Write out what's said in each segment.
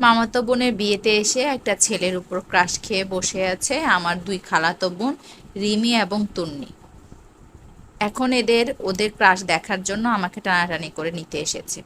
মামাতো বোনের বিয়েতে এসে একটা ছেলের উপর ক্রাশ খেয়ে বসে আছে আমার দুই খালাতো বোন, রিমি এবং তুন্নি। এখন এদের, ওদের ক্রাশ দেখার জন্য আমাকে টানাটানি করে নিতে এসেছে।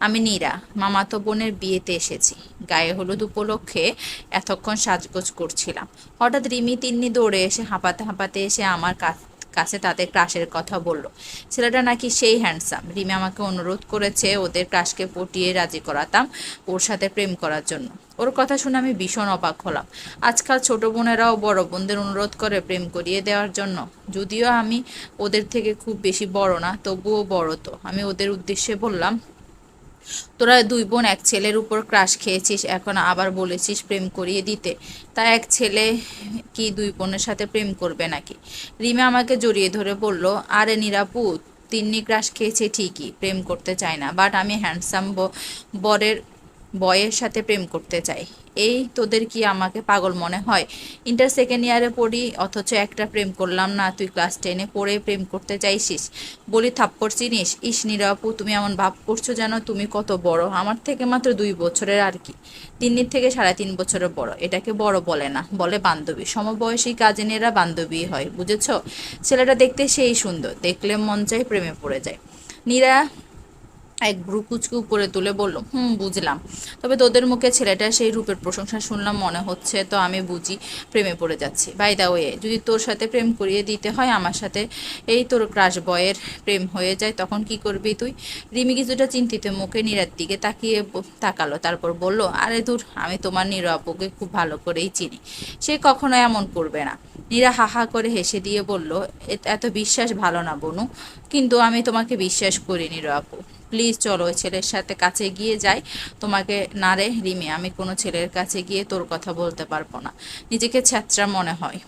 আমি নীরা, মামাতো বোনের বিয়েতে এসেছি। গায়ে হলুদ উপলক্ষে এতক্ষণ সাজগোজ করছিলাম। হঠাৎ রিমি, তিন্নি দৌড়ে এসে হাঁপাতে হাঁপাতে এসে আমার কাছ- কাছে তাদের ক্রাশের কথা বলল। ছেলেটা নাকি সেই হ্যান্ডসাম রিমি আমাকে অনুরোধ করেছে ওদের ক্রাশকে পটিয়ে রাজি করাতাম ওর সাথে প্রেম করার জন্য। ওর কথা শুনে আমি ভীষণ অবাক হলাম। আজকাল ছোট বোনেরাও বড় বোনদের অনুরোধ করে প্রেম করিয়ে দেওয়ার জন্য। যদিও আমি ওদের থেকে খুব বেশি বড় না, তবুও বড় তো। আমি ওদের উদ্দেশ্যে বললাম তোরা দুই বোন এক ছেলের উপর ক্রাশ খেয়েছিস, এখন আবার বলেছিস প্রেম করিয়ে দিতে। তা এক ছেলে কি দুই বোনের সাথে প্রেম করবে নাকি? রিমা আমাকে জড়িয়ে ধরে বলল, আরে নিরাপু, তিন্নি ক্রাশ খেয়েছে ঠিকই, প্রেম করতে চায় না। বাট আমি হ্যান্ডসাম বরের বয়ের সাথে প্রেম করতে চাই। এই তোদের কি আমাকে পাগল মনে হয়? ইন্টার সেকেন্ড ইয়ারে পড়ি, অথচ একটা প্রেম করলাম না, তুই ক্লাস টেনে পড়ে প্রেম করতে চাইছিস। বলি, থাপ্পড় চিনিস? ইস নিরাপু তুমি এমন ভাব করছ যেন তুমি কত বড়। আমার থেকে মাত্র দুই বছরের আর কি। তিন্নির থেকে সাড়ে তিন বছরের বড়। এটাকে বড় বলে না, বলে বান্ধবী। সমবয়সী কাজিনেরা বান্ধবী হয়, বুঝেছ? ছেলেটা দেখতে সেই সুন্দর, দেখলে মন চাই প্রেমে পড়ে যায়। নীরা এক ভ্রু কুচকু উপরে তুলে বলল, হুম, বুঝলাম। তবে তোদের মুখে ছেলেটা সেই রূপের প্রশংসা শুনলাম, মনে হচ্ছে তো আমি বুঝি, প্রেমে পড়ে যাচ্ছি। বাই দা ওয়ে যদি তোর সাথে প্রেম করিয়ে দিতে হয়, আমার সাথে এই তোর ক্রাশ বয়ের প্রেম হয়ে যায়, তখন কি করবি তুই? রিমি কিছুটা চিন্তিত মুখে নীরার দিকে তাকিয়ে তাকালো, তারপর বলল, আরে দূর আমি তোমার নীরাপুকে খুব ভালো করেই চিনি। সে কখনো এমন করবে না। নীরা হা হা করে হেসে দিয়ে বলল, "এ- এত বিশ্বাস ভালো না, বনু। কিন্তু আমি তোমাকে বিশ্বাস করি নীরাপু প্লিজ চলো ওই ছেলের সাথে কাছে গিয়ে যাই। তোমাকে না রিমে রিমি, আমি কোনো ছেলের কাছে গিয়ে তোর কথা বলতে পারব না। নিজেকে ছাত্রা মনে হয়।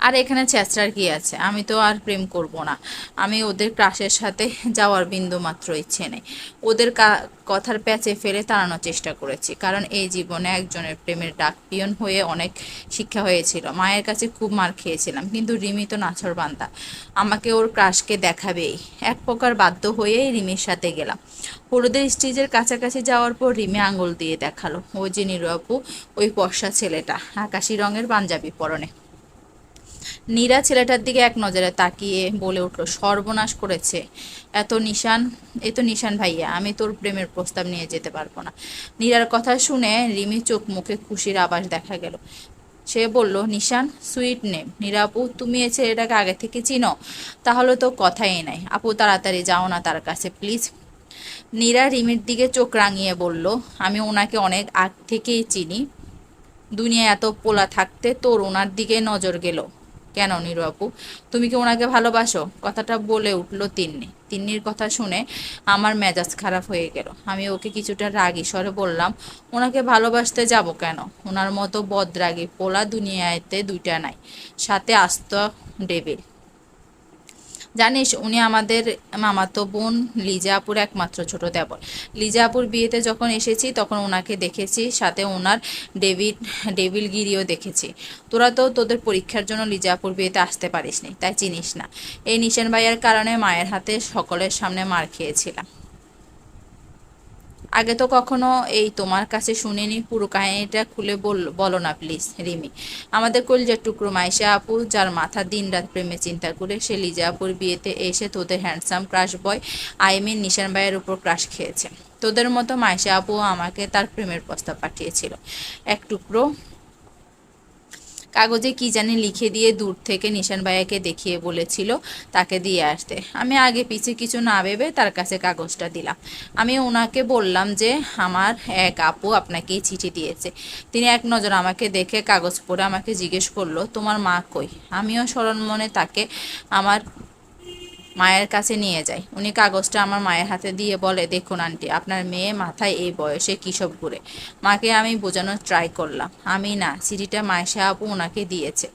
আর এখানে চেঁচড়ার কি আছে? আমি তো আর প্রেম করব না। আমি ওদের ক্রাশের সাথে যাওয়ার বিন্দু মাত্র ইচ্ছে নেই। ওদের কথার প্যাচে ফেলে তাড়ানোর চেষ্টা করেছি। কারণ এই জীবনে একজনের প্রেমের ডাক পিয়ন হয়ে অনেক শিক্ষা হয়েছিল। মায়ের কাছে খুব মার খেয়েছিলাম। কিন্তু রিমি তো নাছর বান্দা। আমাকে ওর ক্রাশকে দেখাবেই। এক প্রকার বাধ্য হয়েই রিমির সাথে গেলাম। হলুদের স্টেজের কাছাকাছি যাওয়ার পর রিমি আঙুল দিয়ে দেখাল। ও যে নিরু ওই পর্ষা ছেলেটা। আকাশি রঙের পাঞ্জাবি পরনে। নীরা ছেলেটার দিকে এক নজরে তাকিয়ে বলে উঠল, সর্বনাশ করেছে। এত নিশান, এ তো নিশান ভাইয়া, আমি তোর প্রেমের প্রস্তাব নিয়ে যেতে পারব না। নীরার কথা শুনে রিমি চোখ মুখে খুশির আভাস দেখা গেল। সে বলল, নিশান, সুইট নেম। নীরা আপু, তুমি এ ছেলেটাকে আগে থেকে চিনো? তাহলে তো কথাই নাই। আপু, তাড়াতাড়ি যাও না তার কাছে, প্লিজ। নীরা রিমির দিকে চোখ রাঙিয়ে বলল, আমি ওনাকে অনেক আগ থেকেই চিনি। দুনিয়া এত পোলা থাকতে তোর ওনার দিকে নজর গেল। কেন নীরবাপু তুমি কি ওনাকে ভালোবাসো? কথাটা বলে উঠল তিন্নি। তিন্নির কথা শুনে আমার মেজাজ খারাপ হয়ে গেল। আমি ওকে কিছুটা রাগী স্বরে বললাম, ওনাকে ভালোবাসতে যাব কেন? ওনার মতো বদরাগী পোলা দুনিয়াতে দুইটা নাই। সাথে আস্ত ডেবিল। জানিস, উনি আমাদের মামাতো বোন লিজাপুর একমাত্র ছোট দেবর। লিজাপুর বিয়েতে যখন এসেছি, তখন ওনাকে দেখেছি, সাথে ওনার ডেভিড ডেভিলগিরিও দেখেছি। তোরা তো তোদের পরীক্ষার জন্য লিজাপুর বিয়েতে আসতে পারিসনি, তাই চিনিস না। এই নিশান ভাইয়ের কারণে মায়ের হাতে সকলের সামনে মার খেয়েছিলাম। আগে তো কখনো এই তোমার কাছে শুনিনি, পুরো কাহিনীটা খুলে বল, বলো না প্লিজ রিমি। আমাদের কলিজার টুকরো মাইশা আপু, যার মাথা দিন রাত প্রেমে চিন্তা করে, সে লিজা আপুর বিয়েতে এসে তোদের handsome crush boy I mean Nishan ভাইয়ের উপর ক্রাশ খেয়েছে। তোদের মতো মাইশা আপু আমাকে তার প্রেমের প্রস্তাব পাঠিয়েছিল। এক টুকরো কাগজে কি জানি লিখে দিয়ে দূর থেকে নিশান ভাইয়াকে দেখিয়ে বলেছিল তাকে দিয়ে আসতে। আমি আগে পিছে কিছু না ভেবে তার কাছে কাগজটা দিলাম। আমি ওনাকে বললাম যে, আমার এক আপু আপনাকে চিঠি দিয়েছে। তিনি এক নজর আমাকে দেখে কাগজ পড়ে আমাকে জিজ্ঞেস করল, তোমার মা কই? আমিও স্মরণ মনে তাকে আমার মায়ের কাছে নিয়ে যাই। উনি কাগজটা আমার মায়ের হাতে দিয়ে বলে, দেখুন আন্টি, আপনার মেয়ে মাথায় এই বয়সে কী সব ঘুরে। মাকে আমি বোঝানোর ট্রাই করলাম। আমি না চিঠিটা মায়েশা আপু ওনাকে দিয়েছে।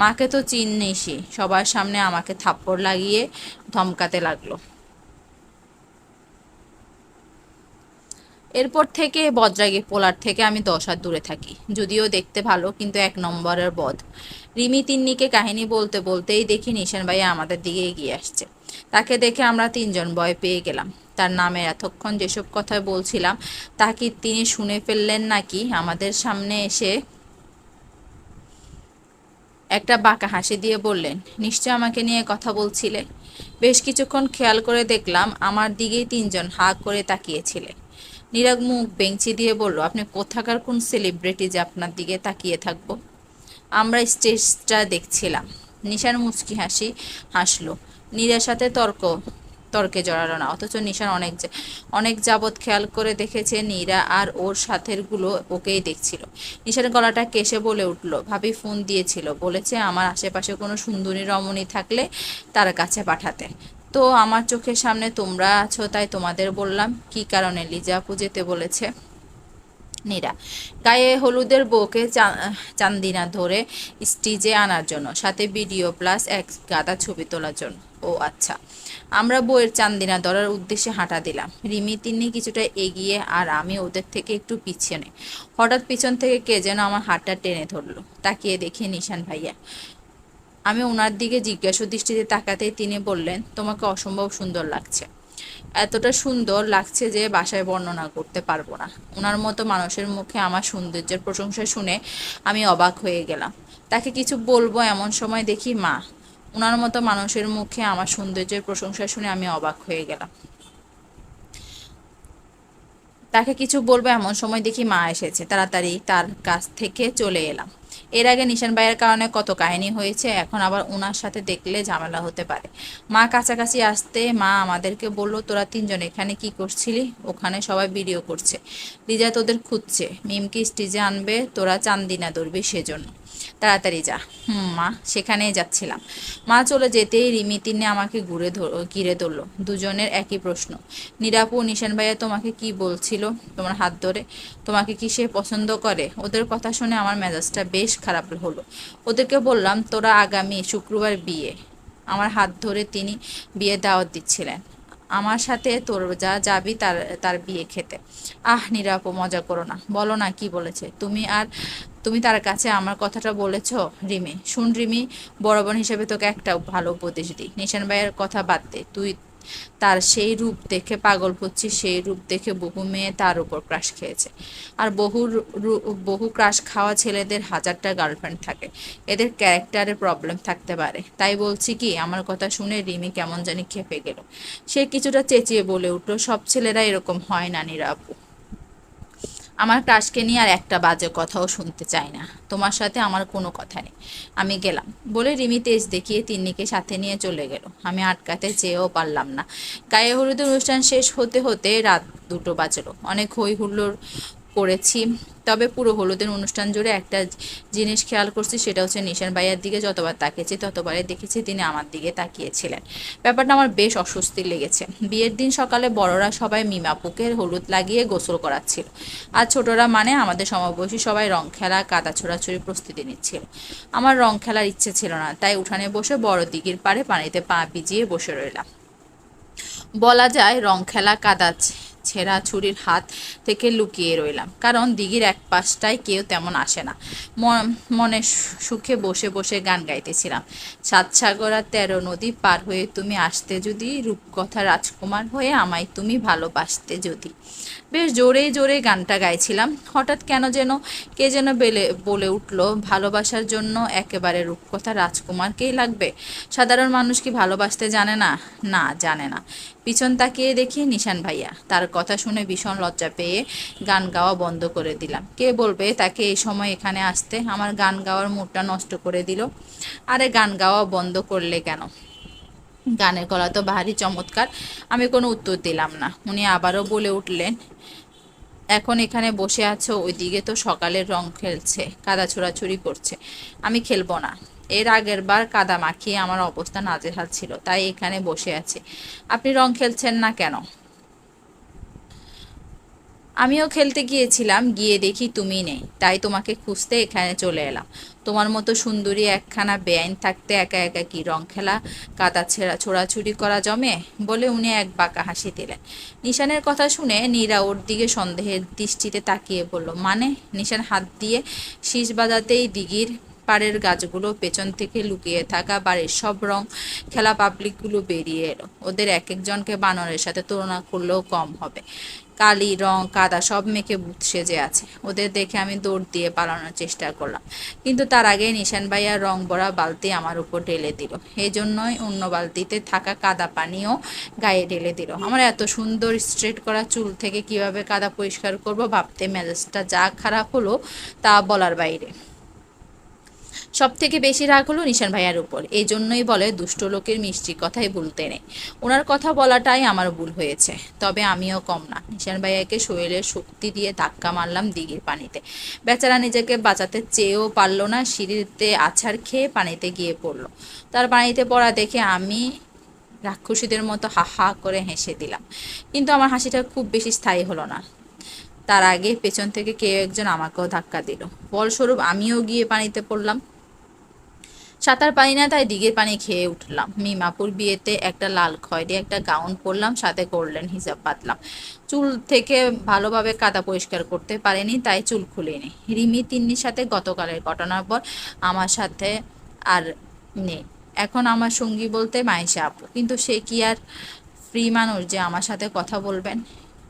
মাকে তো চিনিসই সবার সামনে আমাকে থাপ্পড় লাগিয়ে ধমকাতে লাগল। এরপর থেকে বজ্রাগে পোলার থেকে আমি দশ হাত দূরে থাকি। যদিও দেখতে ভালো, কিন্তু এক নম্বরের বধ। রিমি তিন্নিকে কাহিনী বলতে বলতেই দেখি নিশান ভাইয়া আমাদের দিকে এগিয়ে আসছে। তাকে দেখে আমরা তিনজন ভয় পেয়ে গেলাম। তার নামের এতক্ষণ যেসব কথা বলছিলাম, তা কি তিনি শুনে ফেললেন নাকি? আমাদের সামনে এসে একটা বাঁকা হাসি দিয়ে বললেন, নিশ্চয় আমাকে নিয়ে কথা বলছিলে। বেশ কিছুক্ষণ খেয়াল করে দেখলাম, আমার দিকেই তিনজন হা করে তাকিয়েছিলে। নিরাগ মুখ বেঞ্চি দিয়ে বলল, আপনি কোথাকার কোন সেলিব্রিটি যে আপনার দিকে তাকিয়ে থাকব? আমরা স্টেজটা দেখছিলাম। নিশার মুচকি হাসি হাসলো। নীরার সাথে তর্ক, তর্কে জড়ালো না, অথচ নিশান অনেক অনেক যাবৎ খেয়াল করে দেখেছে নীরা আর ওর সাথেরগুলো ওকেই দেখছিল। নিশার গলাটা কেসে বলে উঠল, ভাবি ফোন দিয়েছিল, বলেছে আমার আশেপাশে কোনো সুন্দরী রমণী থাকলে তার কাছে পাঠাতে। তো আমার চোখের সামনে তোমরা আছো, তাই তোমাদের বললাম, কি কারণে? লিজা আপু যেতে বলেছে নীরা গায়ে হলুদের বউকে চান্দিনা ধরে স্টিজে আনার জন্য, সাথে ভিডিও প্লাস এক গাদা ছবি তোলার জন্য। ও আচ্ছা আমরা বইয়ের চান্দিনা ধরার উদ্দেশ্যে হাঁটা দিলাম। রিমি তিনি কিছুটা এগিয়ে আর আমি ওদের থেকে একটু পিছনে। হঠাৎ পিছন থেকে কে যেন আমার হাতটা টেনে ধরলো। তাকিয়ে দেখি নিশান ভাইয়া। আমি ওনার দিকে জিজ্ঞাসা দৃষ্টিতে তাকাতেই তিনি বললেন, তোমাকে অসম্ভব সুন্দর লাগছে। এতটা সুন্দর লাগছে যে বাসায় বর্ণনা করতে পারব না। ওনার মতো মানুষের মুখে আমার সৌন্দর্যের প্রশংসা শুনে আমি অবাক হয়ে গেলাম। তাকে কিছু বলব এমন সময় দেখি মা। ওনার মতো মানুষের মুখে আমার সৌন্দর্যের প্রশংসা শুনে আমি অবাক হয়ে গেলাম। তাকে কিছু বলব এমন সময় দেখি মা এসেছে। তাড়াতাড়ি তার কাছ থেকে চলে এলাম। এর আগে নিশান ভাইয়ের কারণে কত কাহিনী হয়েছে, এখন আবার ওনার সাথে দেখলে ঝামেলা হতে পারে। মা কাছাকাছি আসতে মা আমাদেরকে বলল, তোরা তিনজন এখানে কি করছিলি? ওখানে সবাই ভিডিও করছে। লিজা তোদের খুঁজছে, মিমকে স্টেজে আনবে, তোরা চান্দিনা ধরবি সেজন্য। তাড়াতাড়ি যা। হুম, মা, সেখানেই যাচ্ছিলাম। মা চলে যেতেই রিমি তিন্নি আমাকে ঘুরে ঘিরে ধরলো। দুজনের একই প্রশ্ন। নিরাপু, নিশান ভাইয়া তোমাকে কি বলছিল তোমার হাত ধরে? তোমাকে কি সে পছন্দ করে? ওদের কথা শুনে আমার মেজাজটা বেশ খারাপ হলো। ওদেরকে বললাম, তোরা আগামী শুক্রবার বিয়ে। আমার হাত ধরে তিনি বিয়ে দাওয়াত দিচ্ছিলেন। আমার সাথে তোর যা যাবি তার তার বিয়ে খেতে। আহ নিরাপু মজা করো না। বলো না কি বলেছে। তুমি আর, তুমি তার কাছে আমার কথাটা বলেছ, রিমি? শুন রিমি, বড় বোন হিসেবে তোকে একটা ভালো উপদেশ দিই। নিশান ভাইয়ের কথা বাদ দে। তুই তার সেই রূপ দেখে, পাগল হচ্ছে সেই রূপ দেখে বহু মেয়ে তার উপর ক্রাশ খেয়েছে। আর বহু বহু ক্রাশ খাওয়া ছেলেদের হাজারটা গার্লফ্রেন্ড থাকে। এদের ক্যারেক্টারে প্রবলেম থাকতে পারে। তাই বলছি কি, আমার কথা শুনে রিমি কেমন জানি খেপে গেল। সে কিছুটা চেঁচিয়ে বলে উঠল, সব ছেলেরা এরকম হয় না নিরাপু আমার ক্রাশকে নিয়ে আর একটা বাজে কথাও শুনতে চাই না। তোমার সাথে আমার কোনো কথা নেই। আমি গেলাম। বলে রিমি তেজ দেখিয়ে তিন্নিকে সাথে নিয়ে চলে গেল। আমি আটকাতে চেয়েও পারলাম না। গায়ে হলুদ অনুষ্ঠান শেষ হতে হতে রাত দুটো বাজলো। অনেক হই হুল্লোড় করেছি। তবে পুরো হলুদের অনুষ্ঠান জুড়ে একটা জিনিস খেয়াল করছি, সেটা হচ্ছে নিশান ভাইয়ার দিকে যতবার তাকিয়েছি ততবারে দেখেছি তিনি আমার দিকে তাকিয়েছিলেন। ব্যাপারটা আমার বেশ অস্বস্তি লেগেছে। বিয়ের দিন সকালে বড়রা সবাই মিমাপুকে হলুদ লাগিয়ে গোসল করাচ্ছিল। আর ছোটরা মানে আমাদের সমবয়সী সবাই রং খেলা, কাদা ছোড়াছুড়ি প্রস্তুতি নিচ্ছিল। আমার রং খেলার ইচ্ছে ছিল না, তাই উঠানে বসে বড় দিঘির পাড়ে পানিতে পা ভিজিয়ে বসে রইলাম। বলা যায় রং খেলা, কাদা ছেঁড়া ছুরির হাত থেকে লুকিয়ে রইলাম। কারণ দিঘির এক পাশটায় কেউ তেমন আসে না। মনে সুখে বসে বসে গান গাইতেছিলাম। সাত সাগর আর তেরো নদী পার হয়ে তুমি আসতে যদি, রূপকথা রাজকুমার হয়ে আমায় তুমি ভালোবাসতে যদি। বেশ জোরে জোরে গানটা গাইছিলাম। হঠাৎ কেন যেন, কে যেন বেলে, বলে উঠল, ভালোবাসার জন্য একেবারে রূপকথা রাজকুমারকেই লাগবে? সাধারণ মানুষ কি ভালোবাসতে জানে না? না, জানে না। পিছন তাকিয়ে দেখি নিশান ভাইয়া। তার কথা শুনে ভীষণ লজ্জা পেয়ে গান গাওয়া বন্ধ করে দিলাম। কে বলবে তাকে এই সময় এখানে আসতে? আমার গান গাওয়ার মুডটা নষ্ট করে দিল। আরে, গান গাওয়া বন্ধ করলে কেন? গানের গলা তো ভারী চমৎকার। আমি কোনো উত্তর দিলাম না। উনি আবারও বলে উঠলেন, এখন এখানে বসে আছো, ওইদিকে তো সকালের রং খেলছে, কাদা ছোড়াছুরি করছে। আমি খেলব না। এর আগের বার কাদা মাখিয়ে আমার অবস্থা নাজেহাল ছিল, তাই এখানে বসে আছে। আপনি রং খেলছেন না কেন? আমিও খেলতে গিয়েছিলাম, গিয়ে দেখি তুমি নেই। তাই তোমাকে খুঁজতে এখানে চলে এলাম। তোমার মতো সুন্দরী একখানা বেআইন থাকতে একা একা কি রং খেলা, কাদা ছেঁড়া ছোড়াছুড়ি করা জমে? বলে উনি এক বাঁকা হাসি দিলেন। নিশানের কথা শুনে নীরা ওর দিকে সন্দেহের দৃষ্টিতে তাকিয়ে বলল মানে? নিশান হাত দিয়ে শীষ বাজাতেই দিঘির পাড়ের গাছগুলো পেছন থেকে লুকিয়ে থাকা বাড়ির সব রং খেলা পাবলিকগুলো বেরিয়ে এলো। ওদের এক একজনকে বানরের সাথে তুলনা করলেও কম হবে। কালি, রং, কাদা সব মেখে ভূত সেজে আছে। ওদের দেখে আমি দৌড় দিয়ে পালানোর চেষ্টা করলাম। কিন্তু তার আগে নিশান ভাইয়া রং ভরা বালতি আমার উপর ঢেলে দিল। এই জন্যই অন্য বালতিতে থাকা কাদা পানিও গায়ে ঢেলে দিল। আমার এত সুন্দর স্ট্রেট করা চুল থেকে কীভাবে কাদা পরিষ্কার করব ভাবতে মেজাজটা যা খারাপ হলো তা বলার বাইরে। সব থেকে বেশি রাগ হলো নিশান ভাইয়ার উপর। এই জন্যই বলে দুষ্ট লোকের মিষ্টি কথাই বলতে নেই। ওনার কথা বলাটাই আমার ভুল হয়েছে। তবে আমিও কম না। নিশান ভাইয়াকে শরীরের শক্তি দিয়ে ধাক্কা মারলাম দিঘির পানিতে। বেচারা নিজেকে বাঁচাতে চেয়েও পারল না, সিঁড়িতে আছাড় খেয়ে পানিতে গিয়ে পড়ল। তার পানিতে পড়া দেখে আমি রাক্ষসীদের মতো হা হা করে হেসে দিলাম। কিন্তু আমার হাসিটা খুব বেশি স্থায়ী হলো না। তার আগে পেছন থেকে কেউ একজন আমাকেও ধাক্কা দিল। ফলস্বরূপ আমিও গিয়ে পানিতে পড়লাম। সাঁতার পানি না, তাই দিঘির পানি খেয়ে উঠলাম। মিমাপুর বিয়েতে একটা লাল খয়েরি, একটা গাউন পরলাম, সাথে করলেন হিসাব পাতলাম চুল থেকে ভালোভাবে কাদা পরিষ্কার করতে পারেনি, তাই চুল খুলিনি। রিমি তিন্নির সাথে গতকালের ঘটনার পর আমার সাথে আর নেই। এখন আমার সঙ্গী বলতে মাইশা আপু, কিন্তু সে কি আর ফ্রি মানুষ যে আমার সাথে কথা বলবেন?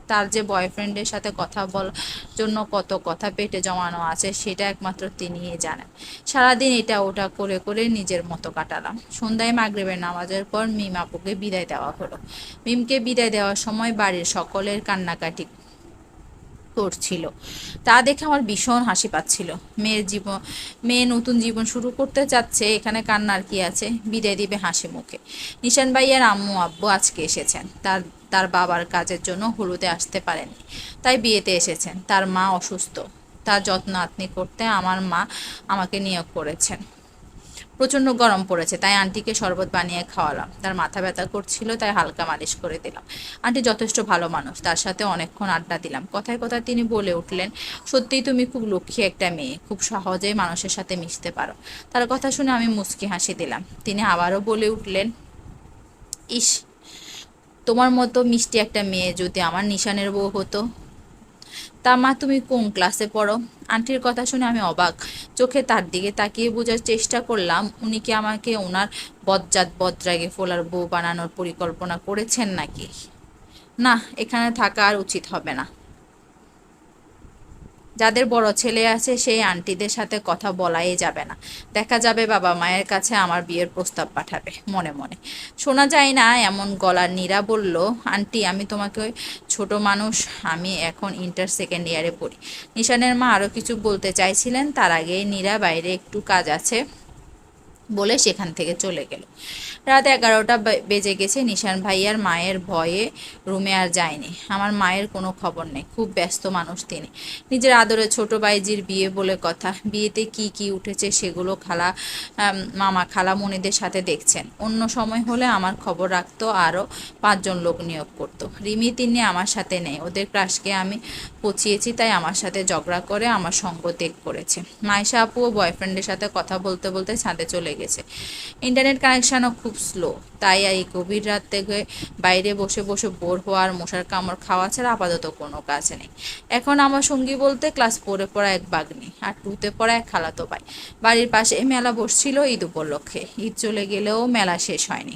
তার যে বয়ফ্রেন্ডের সাথে কথা বলার জন্য কত কথা পেটে জমানো আছে সেটা একমাত্র তিনিই জানেন। সারাদিন এটা ওটা করে করে নিজের মতো কাটালাম। সন্ধ্যায় মাগরেবের নামাজের পর মিম আপুকে বিদায় দেওয়া হলো। মিমকে বিদায় দেওয়ার সময় বাড়ির সকলের কান্নাকাটি করছিল। তা দেখে আমার ভীষণ হাসি পাচ্ছিল। মেয়ের জীবন, মেয়ে নতুন জীবন শুরু করতে চাচ্ছে, এখানে কান্নার কি আছে? বিদায় দিবে হাসি মুখে। নিশান ভাইয়ার আম্মু আব্বু আজকে এসেছেন। তার তার বাবার কাজের জন্য হলুদে আসতে পারেননি তাই বিয়েতে এসেছেন। তার মা অসুস্থ। তার যত্ন আত্নি করতে আমার মা আমাকে নিয়োগ করেছেন। প্রচণ্ড গরম পড়েছে, তাই আন্টিকে শরবত বানিয়ে খাওয়ালাম। তার মাথা ব্যথা করছিল, তাই হালকা মালিশ করে দিলাম। আন্টি যথেষ্ট ভালো মানুষ, তার সাথে অনেকক্ষণ আড্ডা দিলাম। কথায় কথায় তিনি বলে উঠলেন, সত্যিই তুমি খুব লক্ষ্মী একটা মেয়ে, খুব সহজেই মানুষের সাথে মিশতে পারো। তার কথা শুনে আমি মুচকি হাসি দিলাম। তিনি আবারও বলে উঠলেন, ইস তোমার মতো মিষ্টি একটা মেয়ে যদি আমার নিশানের বউ হতো। তা মা, তুমি কোন ক্লাসে পড়ো? আন্টির কথা শুনে আমি অবাক। চোখে তার দিকে তাকিয়ে বোঝার চেষ্টা করলাম, উনি কি আমাকে ওনার বজ্জাত বজ্রাগে ফোলার বউ বানানোর পরিকল্পনা করেছেন নাকি? না, এখানে থাকা আর উচিত হবে না। যাদের বড় ছেলে আছে, সেই আন্টিদের সাথে কথা বলাই যাবে না। দেখা যাবে বাবা মায়ের কাছে আমার বিয়ের প্রস্তাব পাঠাবে, মনে মনে। শোনা যায় না, এমন গলার নীরা বলল, আন্টি, আমি তোমাকে ছোট মানুষ, আমি এখন ইন্টার সেকেন্ড ইয়ারে পড়ি। নিশানের মা আরও কিছু বলতে চাইছিলেন, তার আগে নীরা বাইরে একটু কাজ আছে। বলে সেখান থেকে চলে গেল। রাত এগারোটা বেজে গেছে। নিশান ভাই আর মায়ের ভয়ে রুমে আর যায়নি। আমার মায়ের কোনো খবর নেই। খুব ব্যস্ত মানুষ তিনি। নিজের আদরে ছোট বাইজির বিয়ে বলে কথা। বিয়েতে কি কি উঠেছে সেগুলো খালা মামা খালা মনিদের সাথে দেখছেন। অন্য সময় হলে আমার খবর রাখতো আরও পাঁচজন লোক নিয়োগ করতো। রিমি তিনি আমার সাথে নেই। ওদের ক্রাশকে আমি পচিয়েছি, তাই আমার সাথে ঝগড়া করে আমার সঙ্গ ত্যাগ করেছে। মাইশা আপুও বয়ফ্রেন্ডের সাথে কথা বলতে বলতে ছাদে চলে গেছে। ইন্টারনেট কানেকশানও খুব স্লো তাই এই গভীর রাত থেকে বাইরে বসে বসে বোর হওয়ার, মশার কামড় খাওয়া ছাড়া আপাতত কোনো কাজ নেই। এখন আমার সঙ্গী বলতে ক্লাস ফোরে পড়া এক বাগনি আর টুতে পড়া এক খালাতো ভাই। বাড়ির পাশে মেলা বসছিল ঈদ উপলক্ষে। ঈদ চলে গেলেও মেলা শেষ হয়নি।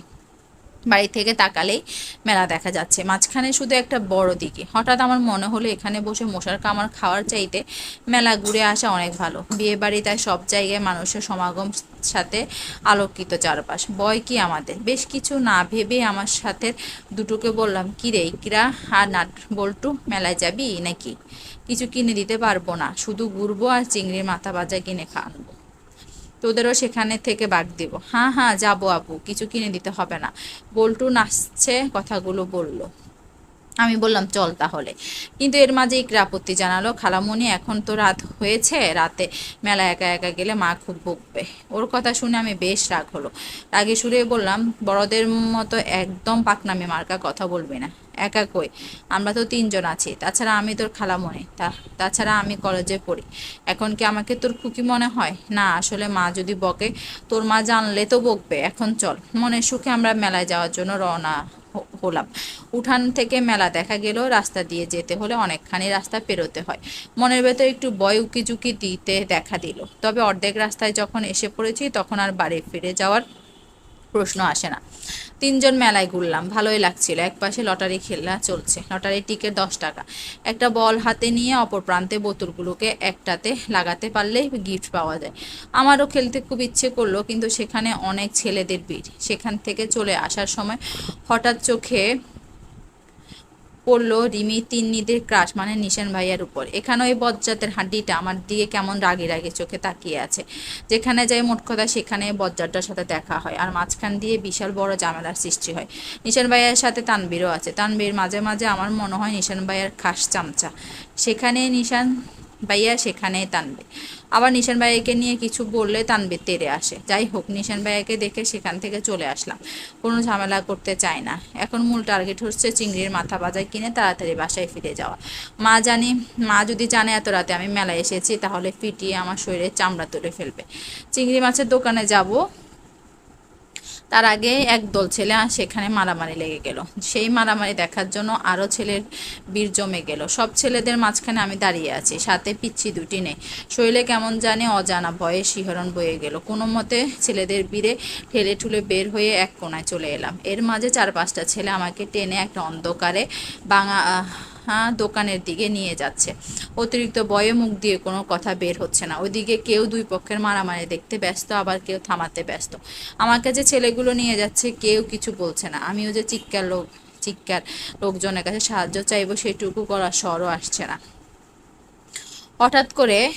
বাড়ি থেকে তাকালেই মেলা দেখা যাচ্ছে। মাঝখানে শুধু একটা বড় দিকে। হঠাৎ আমার মনে হলো এখানে বসে মশার কামার খাওয়ার চাইতে মেলা ঘুরে আসা অনেক ভালো। বিয়ে বাড়ি তাই সব জায়গায় মানুষের সমাগম সাথে আলোকিত চারপাশ। বয় কি আমাদের? বেশ কিছু না ভেবে আমার সাথে দুটোকে বললাম কি রে কিরা আর নাট বল্টু, মেলায় যাবি নাকি? কিছু কিনে দিতে পারব না। শুধু ঘুরবো আর চিংড়ির মাথা বাজা কিনে খাওয়াবো। তোদেরও সেখানে থেকে বাদ দিব। হ্যাঁ হ্যাঁ যাব আপু কিছু কিনে দিতে হবে না। বল্টু নাচছে, কথাগুলো বলল। আমি বললাম, চল তাহলে। কিন্তু এর মাঝে একটু আপত্তি জানালো খালামণি এখন তো রাত হয়েছে, রাতে মেলা একা একা গেলে মা খুব বকবে। ওর কথা শুনে আমি বেশ রাগ হলো। রাগে সুরে বললাম, বড়দের মতো একদম পাকনামি মার্কা কথা বলবে না। একা কই? আমরা তো তিনজন আছি। তাছাড়া আমি তোর খালামণি তা, তাছাড়া আমি কলেজে পড়ি। এখন কি আমাকে তোর খুকি মনে হয়? না, আসলে মা যদি বকে, তোর মা জানলে তো বকবে। এখন চল। মনে সুখে আমরা মেলায় যাওয়ার জন্য রওনা হলাম উঠান থেকে মেলা দেখা গেল, রাস্তা দিয়ে যেতে হলে অনেকখানি রাস্তা পেরোতে হয়। মনের ভেতর একটু বয় উকিঝুঁকি দিতে দেখা দিল। তবে অর্ধেক রাস্তায় যখন এসে পড়েছি, তখন আর বাড়ি ফিরে যাওয়ার প্রশ্ন আসে না। তিনজন মেলায় ঘুরলাম, ভালোই লাগছিল। এক পাশে লটারি খেলা চলছে, লটারির টিকিট দশ টাকা। একটা বল হাতে নিয়ে অপর প্রান্তে বোতলগুলোকে একটাতে লাগাতে পারলেই গিফট পাওয়া যায়। আমারও খেলতে খুব ইচ্ছে করল, কিন্তু সেখানে অনেক ছেলেদের ভিড়। সেখান থেকে চলে আসার সময় হঠাৎ চোখে পড়ল রিমি তিন্নিদের ক্রাশ মানে নিশান ভাইয়ার উপর। এখানে ওই বজ্জাতের হাড্ডিটা আমার দিকে কেমন রাগে রাগে চোখে তাকিয়ে আছে। যেখানে যাই মোট কথা সেখানে বজ্জারটার সাথে দেখা হয় আর মাঝখান দিয়ে বিশাল বড় ঝামেলার সৃষ্টি হয়। নিশান ভাইয়ার সাথে তানবীরও আছে। তানবীর মাঝে মাঝে আমার মনে হয় নিশান ভাইয়ার খাস চামচা। সেখানে নিশান ভাইয়া সেখানেই টানবে আবার নিশান ভাইয়াকে নিয়ে কিছু বললে তানবীর তেরে আসে। যাই হোক, নিশান ভাইয়াকে দেখে সেখান থেকে চলে আসলাম। কোনো ঝামেলা করতে চাই না। এখন মূল টার্গেট হচ্ছে চিংড়ির মাথা বাজার কিনে তাড়াতাড়ি বাসায় ফিরে যাওয়া। মা জানি, মা যদি জানে এত রাতে আমি মেলায় এসেছি, তাহলে ফিটিয়ে আমার শরীরে চামড়া তুলে ফেলবে। চিংড়ি মাছের দোকানে যাব তার আগে এক দল ছেলে সেখানে মারামারি লেগে গেল। সেই মারামারি দেখার জন্য আরও ছেলের বীর জমে গেল। সব ছেলেদের মাঝখানে আমি দাঁড়িয়ে আছি, সাথে পিচ্ছি দুটি নেই। শরীরে কেমন জানে অজানা ভয়ে শিহরণ বয়ে গেল। কোনো মতে ছেলেদের বীরে ঠেলে ঠুলে বের হয়ে এক কোনায় চলে এলাম। এর মাঝে চার পাঁচটা ছেলে আমাকে টেনে একটা অন্ধকারে বাঙা দোকানের দিকে নিয়ে যাচ্ছে। অতিরিক্ত বয়ে মুখ দিয়ে কোনো কথা বের হচ্ছে না। ওইদিকে কেউ দুই পক্ষের মারামারি দেখতে ব্যস্ত, আবার কেউ থামাতে ব্যস্ত। আমার কাছে ছেলেগুলো নিয়ে যাচ্ছে কেউ কিছু বলছে না। আমিও যে চিৎকার লোক, চিৎকার লোকজনের কাছে সাহায্য চাইব সেটুকু করার স্বরও আসছে না। হঠাৎ করে